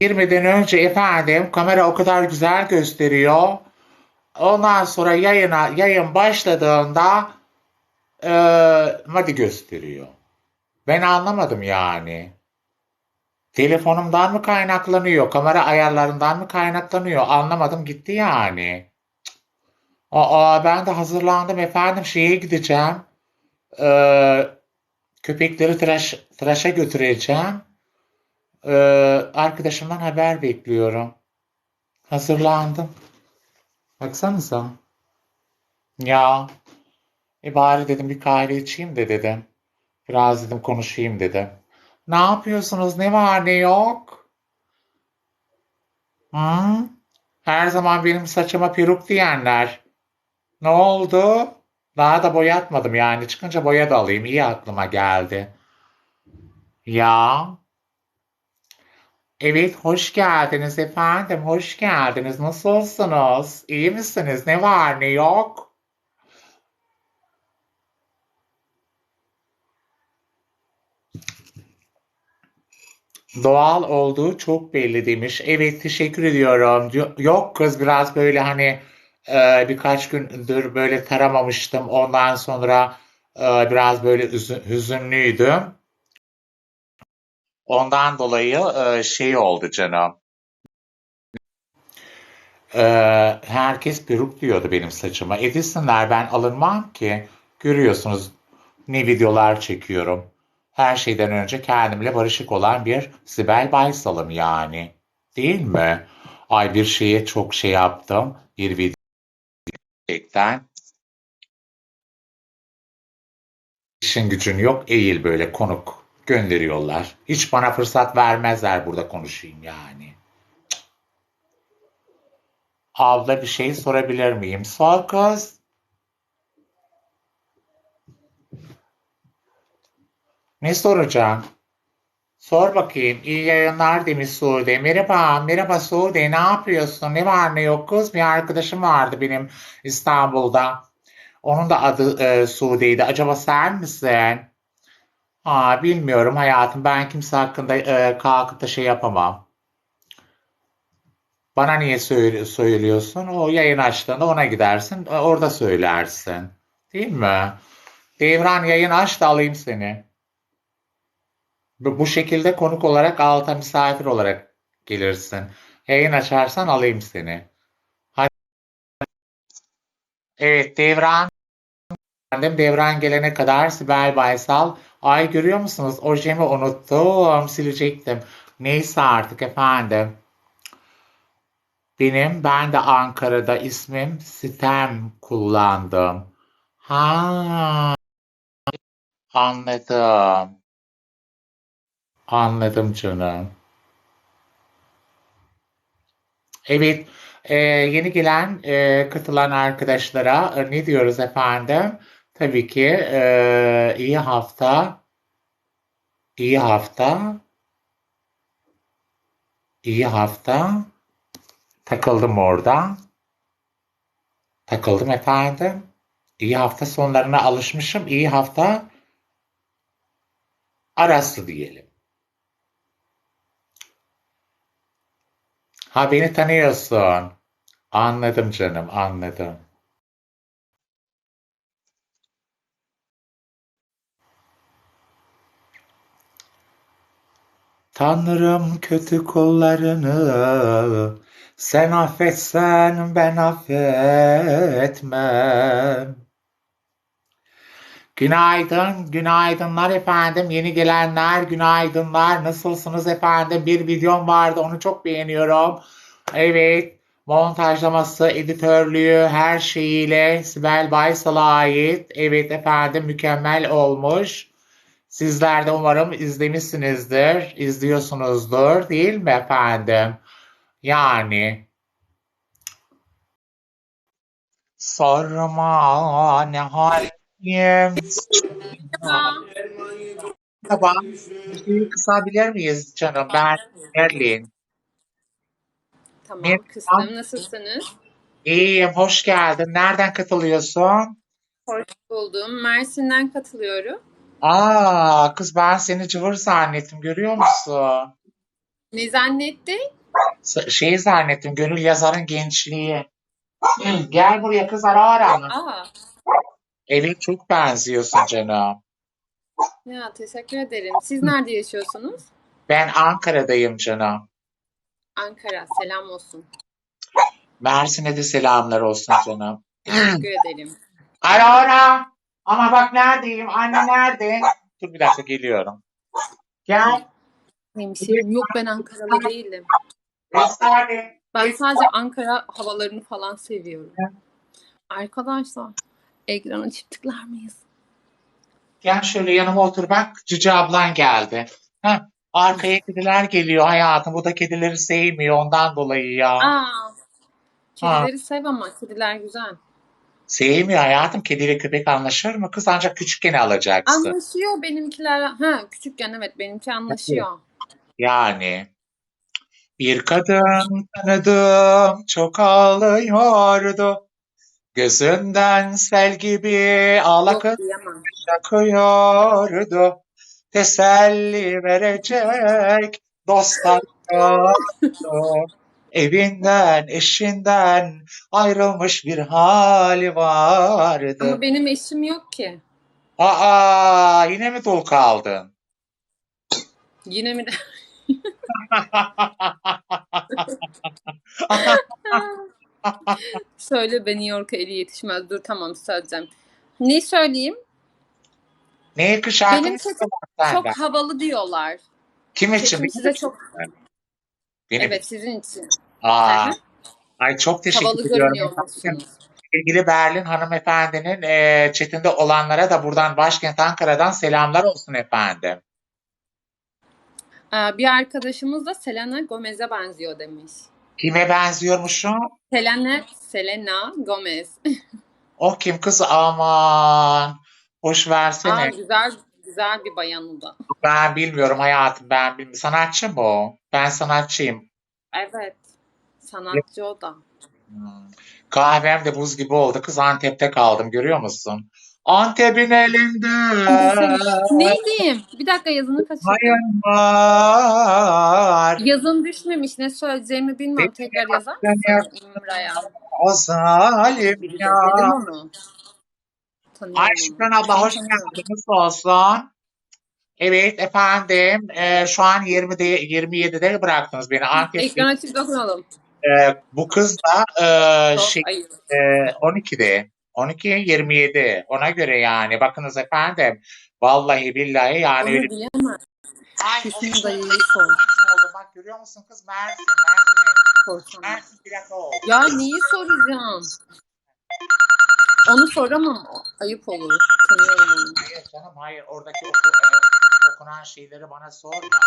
girmeden önce efendim kamera o kadar güzel gösteriyor. Ondan sonra yayına yayın başladığında e, hadi gösteriyor. Ben anlamadım yani. Telefonumdan mı kaynaklanıyor, kamera ayarlarından mı kaynaklanıyor? Anlamadım gitti yani. Aa ben de hazırlandım efendim şeye gideceğim. Ee, köpekleri tıraş, tıraşa götüreceğim. Ee, arkadaşımdan haber bekliyorum. Hazırlandım. Baksanıza. Ya. E bari dedim bir kahve içeyim de dedim. Biraz dedim konuşayım dedim. Ne yapıyorsunuz? Ne var ne yok? Hı? Her zaman benim saçıma peruk diyenler. Ne oldu? Daha da boyatmadım yani. Çıkınca boya da alayım. İyi aklıma geldi. Ya. Evet, hoş geldiniz efendim. Hoş geldiniz. Nasılsınız? İyi misiniz? Ne var ne yok? Doğal olduğu çok belli demiş. Evet, teşekkür ediyorum. Yo- Yok kız biraz böyle hani e, birkaç gündür böyle taramamıştım. Ondan sonra e, biraz böyle üzü- hüzünlüydüm. Ondan dolayı e, şey oldu canım. E, herkes peruk diyordu benim saçıma. E desinler ben alınmam ki. Görüyorsunuz ne videolar çekiyorum. Her şeyden önce kendimle barışık olan bir Sibel Baysal'ım yani. Değil mi? Ay bir şeye çok şey yaptım. Bir video gerçekten. İşin gücün yok. Eğil böyle konuk gönderiyorlar. Hiç bana fırsat vermezler burada konuşayım yani. Abla bir şey sorabilir miyim? Sor kız. Ne soracağım? Sor bakayım. İyi yayınlar demiş Sude. Merhaba, merhaba Sude. Ne yapıyorsun? Ne var ne yok kız? Bir arkadaşım vardı benim İstanbul'da. Onun da adı e, Sude'ydi. Acaba sen misin? Aa, bilmiyorum hayatım. Ben kimse hakkında e, kalkıp da şey yapamam. Bana niye söyle- söylüyorsun? O yayın açtığında ona gidersin. e, Orada söylersin. Değil mi? Devran yayın aç da alayım seni. Bu, bu şekilde konuk olarak alta misafir olarak gelirsin. Yayın açarsan alayım seni. Evet Devran. Efendim Devran gelene kadar Sibel Baysal. Ay görüyor musunuz? Ojemi unuttum. Silecektim. Neyse artık efendim. Benim ben de Ankara'da ismim Sitem kullandım. Ha anladım. Anladım canım. Evet, e, yeni gelen e, katılan arkadaşlara e, ne diyoruz efendim? Tabii ki e, iyi hafta, iyi hafta, iyi hafta. Takıldım orada. Takıldım efendim. İyi hafta sonlarına alışmışım. İyi hafta arası diyelim. Ha beni tanıyorsun. Anladım canım, anladım. Tanrım kötü kullarını sen affetsen ben affetmem. Günaydın, günaydınlar efendim. Yeni gelenler, günaydınlar. Nasılsınız efendim? Bir videom vardı, onu çok beğeniyorum. Evet, montajlaması, editörlüğü, her şeyiyle Sibel Baysal'a ait. Evet efendim, mükemmel olmuş. Sizler de umarım izlemişsinizdir, izliyorsunuzdur, değil mi efendim? Yani sorma ne halim. Merhaba, şeyi kısabilir miyiz canım? Ben Berlin. Tamam Merhaba, kıstım. Nasılsınız? iyiyim, hoş geldin. Nereden katılıyorsun? Hoş buldum. Mersin'den katılıyorum. Aa, kız ben seni cıvır zannettim, görüyor musun? Ne zannetti? S- Şeyi zannettim. Gönül yazarın gençliği. Hı, Gel buraya kız ara ara. Aa, Evet çok benziyorsun canım. ya teşekkür ederim. Siz nerede yaşıyorsunuz? Ben Ankara'dayım canım. Ankara. Selam olsun. Mersin'e de selamlar olsun canım. Teşekkür ederim. Ara ara. Ama bak neredeyim? Anne nerede? Dur bir dakika geliyorum. Gel. Hemşerim yok ben Ankaralı değilim. Nerede? Ben sadece Ankara havalarını falan seviyorum. Arkadaşlar ekrana çift tıklar mıyız? Gel şöyle yanıma otur bak. Cici ablan geldi. Heh, arkaya kediler geliyor hayatım. Bu da kedileri sevmiyor ondan dolayı ya. Aa, kedileri sev ama kediler güzel. Sevmiyor hayatım. Kediyle köpek anlaşır mı? Kız ancak küçükken alacaksın. Anlaşıyor benimkiler. Ha küçükken evet benimki anlaşıyor. Yani bir kadın tanıdım çok ağlıyordu. Gözünden sel gibi diyemem. akıyordu. Teselli verecek dostlar. Evinden, eşinden ayrılmış bir hali vardı. Ama benim eşim yok ki. Aa, yine mi dul kaldın? Yine mi? Söyle be New York'a eli yetişmez. Dur tamam söyleyeceğim. Ne söyleyeyim? Neye kış şarkı Benim Çok havalı diyorlar. Kim için? Sesim size çok... Benim. Evet sizin için. Aa, ay çok teşekkür Havalı ediyorum. Sevgili Berlin hanımefendinin e, chatinde olanlara da buradan başkent Ankara'dan selamlar olsun efendim. Bir arkadaşımız da Selena Gomez'e benziyor demiş. Kime benziyormuşum? Selena, Selena Gomez. O kim kız? Aman. Aa, versene. güzel güzel bir bayan o da. Ben bilmiyorum hayatım ben bilmiyorum. Sanatçı mı o? Ben sanatçıyım. Evet. Sanatçı o da. Hmm. Kahvem de buz gibi oldu. Kız Antep'te kaldım görüyor musun? Antep'in elinde Ne diyeyim? Bir dakika yazını kaçırdım. var. Yazın düşmemiş. Ne söyleyeceğimi bilmiyorum. Tekrar yazar mısın İmra'ya? O zalim ya. Şükran abla hoş geldiniz olsun. Evet efendim e, şu an 20'de 27'de bıraktınız beni Antep'te. Ekran açıp dokunalım. E, bu kız da e, şey e, 12'de 12 27 ona göre yani bakınız efendim vallahi billahi yani öyle. Ay, Hüsnü dayıyı sor. oldu bak görüyor musun kız Mersin Mersin'e Sorsana. Mersin plaka oldu. Ya neyi soracağım? Onu soramam. Ayıp olur. Tanıyorum onu. Hayır canım hayır oradaki oku, e, okunan şeyleri bana sorma.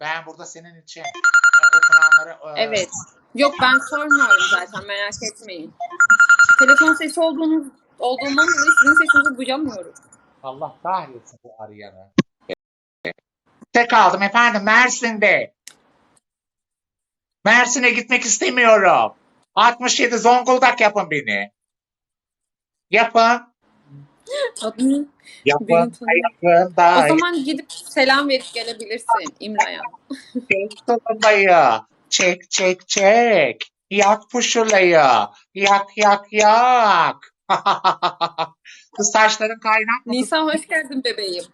Ben burada senin için e, Evet. Yok ben sormuyorum zaten merak etmeyin. Telefon sesi olduğunu, olduğundan dolayı sizin sesinizi duyamıyorum. Allah kahretsin bu arayanı. Tek kaldım efendim Mersin'de. Mersin'e gitmek istemiyorum. 67 Zonguldak yapın beni. Yapın. Adını Yapın. Yapın. O zaman gidip selam verip gelebilirsin İmra'ya. tulumbayı. Çek çek çek. Yak puşulayı. Yak yak yak. Kız saçların kaynak mı? Nisa hoş geldin bebeğim.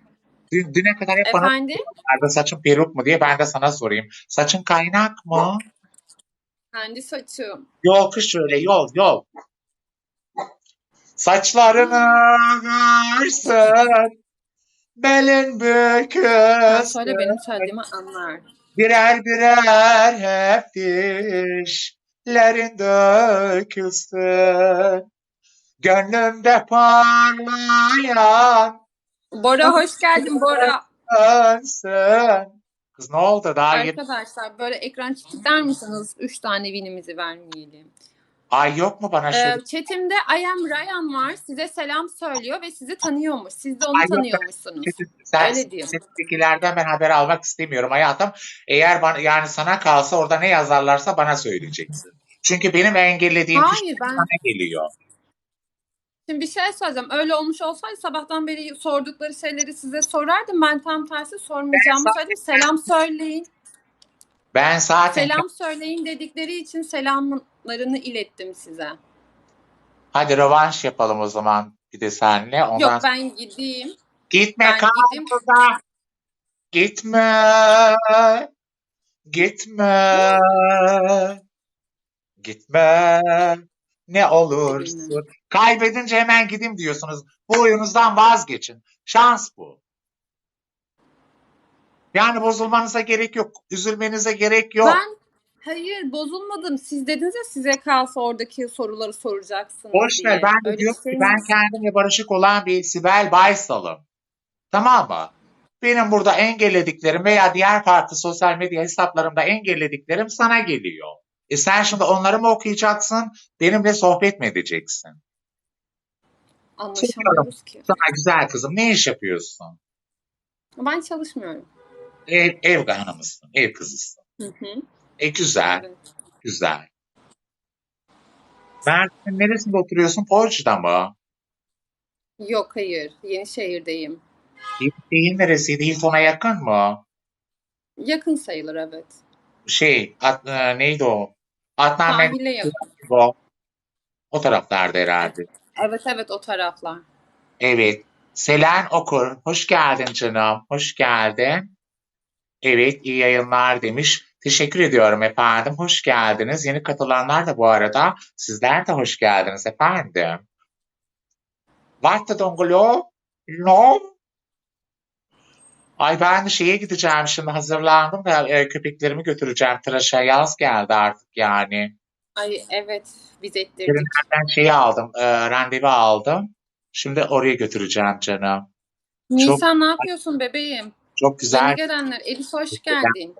Dün, düne kadar hep bana Efendim? sorardı, saçın peruk mu diye ben de sana sorayım. Saçın kaynak mı? Kendi saçım. Yol kış şöyle yol yol. Saçlarını varsın. Belin bükülsün. söyle benim söylediğimi anlar. Birer birer hep dişlerin dökülsün. Gönlümde parlayan Bora hoş geldin Bora. sönsün. Kız ne oldu daha yeni? Arkadaşlar böyle ekran çiftler misiniz? Üç tane winimizi vermeyelim. Ay yok mu bana şöyle? Ee, chatimde I am Ryan var. Size selam söylüyor ve sizi tanıyormuş. Siz de onu Ay tanıyormuşsunuz. Sen öyle diyor. sesdekilerden ben haber almak istemiyorum hayatım. Eğer bana, yani sana kalsa orada ne yazarlarsa bana söyleyeceksin. Çünkü benim engellediğim kişi Hayır ben sana geliyor. şimdi bir şey söyleyeceğim. Öyle olmuş olsaydı sabahtan beri sordukları şeyleri size sorardım. Ben tam tersi sormayacağımı Ben söyledim. Selam söyleyin. Ben zaten Selam söyleyin dedikleri için selamlarını ilettim size. hadi rövanş yapalım o zaman bir de senle. Ondan Yok ben gideyim. Gitme Ben kal gideyim. burada. Gitme. Gitme. Gitme. Ne olursun. Kaybedince hemen gideyim diyorsunuz. Bu oyunuzdan vazgeçin. Şans bu. Yani bozulmanıza gerek yok. Üzülmenize gerek yok. Ben hayır bozulmadım. Siz dediniz ya size kalsa oradaki soruları soracaksınız Boş diye. ver. Ben de Öyle diyorum ki ben kendimle barışık olan bir Sibel Baysal'ım. Tamam mı? Benim burada engellediklerim veya diğer farklı sosyal medya hesaplarımda engellediklerim sana geliyor. E sen şimdi onları mı okuyacaksın, benimle sohbet mi edeceksin? Anlaşamıyoruz ki. Sana güzel kızım ne iş yapıyorsun? Ben çalışmıyorum. Ev, ev hanımısın, ev kızısın. Hı hı. E güzel, Evet. güzel. Mersin'in neresinde oturuyorsun? Foç'ta mı? Yok hayır. Yenişehir'deyim. Hilton neresiydi? Hilton'a yakın mı? Yakın sayılır evet. Şey, Ad- e, neydi o? Adnan Sahile yakın. o. O taraflarda herhalde. Evet evet o taraflar. Evet. Selen Okur. Hoş geldin canım. Hoş geldin. Evet, iyi yayınlar demiş. Teşekkür ediyorum efendim. Hoş geldiniz. Yeni katılanlar da bu arada sizler de hoş geldiniz efendim. What dongolo? No. Ay ben şeye gideceğim şimdi hazırlandım da e, köpeklerimi götüreceğim tıraşa. Yaz geldi artık yani. Ay evet biz ettirdik. Veterinerden şeyi aldım, e, randevu aldım. Şimdi oraya götüreceğim canım. Nisan ne yapıyorsun bebeğim? Çok Yeni güzel. gelenler. Elis hoş geldin.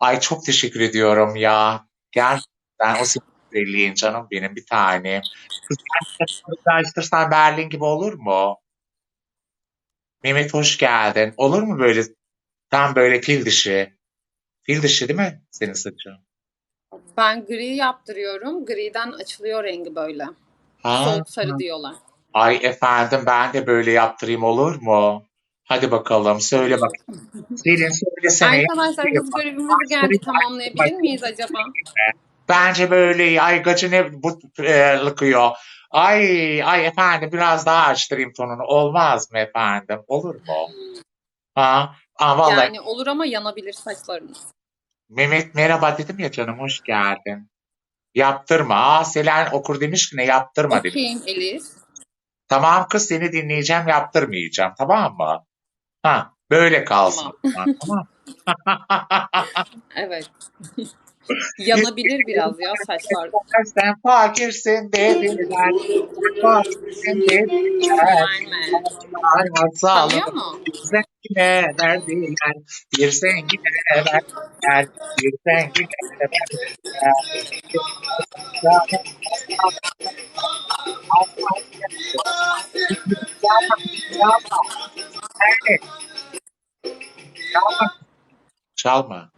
Ay çok teşekkür ediyorum ya. Gerçekten o güzelliğin canım benim bir tane. Kız gerçekten açtırsan Berlin gibi olur mu? Mehmet hoş geldin. Olur mu böyle tam böyle fil dişi? Fil dişi değil mi senin saçın? Ben gri yaptırıyorum. Griden açılıyor rengi böyle. Ha, Soğuk sarı diyorlar. Ay efendim ben de böyle yaptırayım olur mu? Hadi bakalım söyle bakayım. Selin söylesene. Arkadaşlar hız görevimizi geldi tamamlayabilir miyiz acaba? Bence böyle ay gacı ne bu e, lıkıyor. Ay ay efendim biraz daha açtırayım tonunu. Olmaz mı efendim? Olur mu? Ha? Aa, vallahi Yani olur ama yanabilir saçlarınız. Mehmet merhaba dedim ya canım hoş geldin. Yaptırma. Aa, Selen okur demiş ki ne yaptırma demiş. Okuyayım Elis. Tamam kız seni dinleyeceğim yaptırmayacağım tamam mı? Ha böyle kalsın. Tamam. Evet. yanabilir biraz ya saçlar. Sen fakirsin dediler. Fakirsin dediler. Verme. Sağlık Tanıyor mu? zengine verdiler. Bir zengine verdiler. Bir zengine verdiler. Evet. Çalma.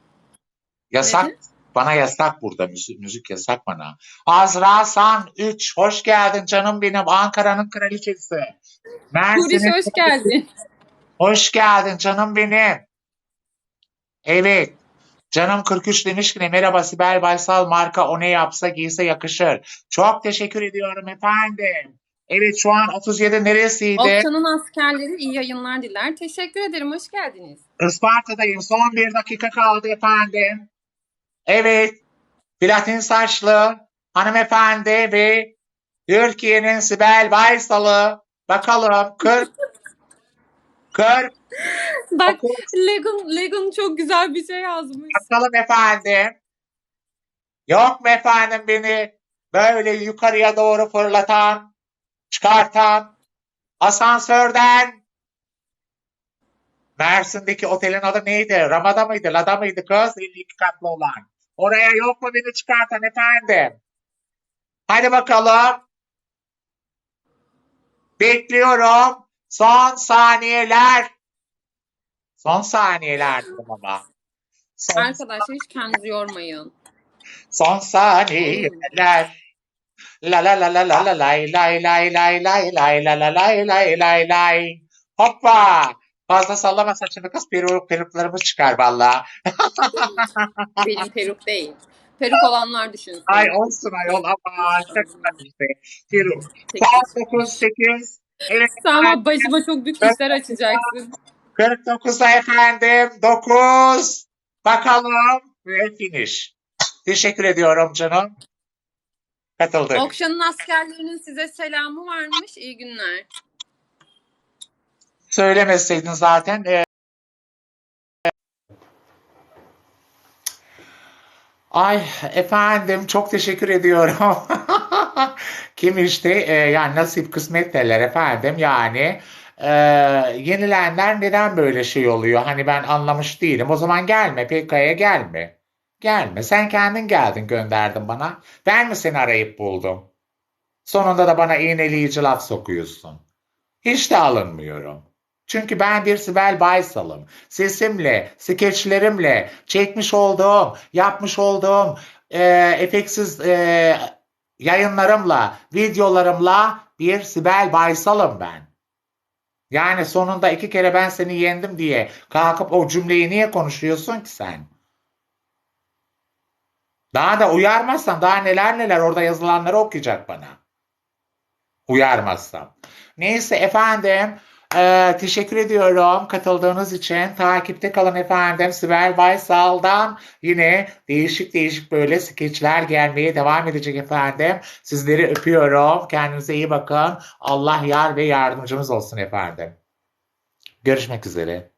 Yasak. Neden? Bana yasak burada. Müzik, müzik yasak bana. Azra San 3. Hoş geldin canım benim. Ankara'nın kraliçesi. Mersin'in hoş geldin. Hoş geldin canım benim. Evet. Canım 43 demiş ki merhaba Sibel Baysal marka o ne yapsa giyse yakışır. Çok teşekkür ediyorum efendim. Evet şu an 37 neresiydi? Okçanın askerleri iyi yayınlar diler. Teşekkür ederim. Hoş geldiniz. Isparta'dayım. Son bir dakika kaldı efendim. Evet. Platin saçlı hanımefendi ve Türkiye'nin Sibel Baysal'ı. Bakalım 40 40 Bak Legon, Legon çok güzel bir şey yazmış. Bakalım efendim. Yok mu efendim beni böyle yukarıya doğru fırlatan, çıkartan, asansörden. Mersin'deki otelin adı neydi? Ramada mıydı? Lada mıydı kız? 52 katlı olan. Oraya yok mu beni çıkartan efendim? Hadi bakalım. Bekliyorum. Son saniyeler. Son saniyeler dedim ama. Son Arkadaşlar hiç kendinizi yormayın. Son saniyeler. La la la la la la lay lay lay lay lay lay la la lay lay lay lay. Hoppa. Fazla sallama saçını kız peruk, peruklarımız çıkar valla. Benim peruk değil. Peruk olanlar düşünsün. Ay olsun ayol ama işte. Peruk. Peki. Saat 9, 8. Evet Sen ama başıma çok büyük işler açacaksın. 49'da efendim. 9. Bakalım. Ve finish. Teşekkür ediyorum canım. Katıldık. Okşan'ın askerlerinin size selamı varmış. İyi günler. Söylemeseydin zaten. e, Ay efendim çok teşekkür ediyorum. Kim işte e, yani nasip kısmet derler efendim yani e, yenilenler neden böyle şey oluyor? Hani ben anlamış değilim. O zaman gelme PK'ya gelme. Gelme. Sen kendin geldin gönderdin bana. Ben mi seni arayıp buldum? Sonunda da bana iğneleyici laf sokuyorsun. Hiç de alınmıyorum. Çünkü ben bir Sibel Baysal'ım. Sesimle, skeçlerimle, çekmiş olduğum, yapmış olduğum e, efeksiz e, yayınlarımla, videolarımla bir Sibel Baysal'ım ben. Yani sonunda iki kere ben seni yendim diye kalkıp o cümleyi niye konuşuyorsun ki sen? Daha da uyarmazsan daha neler neler orada yazılanları okuyacak bana. Uyarmazsam. Neyse efendim. Ee, teşekkür ediyorum katıldığınız için. Takipte kalın efendim. Sibel Baysal'dan yine değişik değişik böyle skeçler gelmeye devam edecek efendim. Sizleri öpüyorum. Kendinize iyi bakın. Allah yar ve yardımcımız olsun efendim. Görüşmek üzere.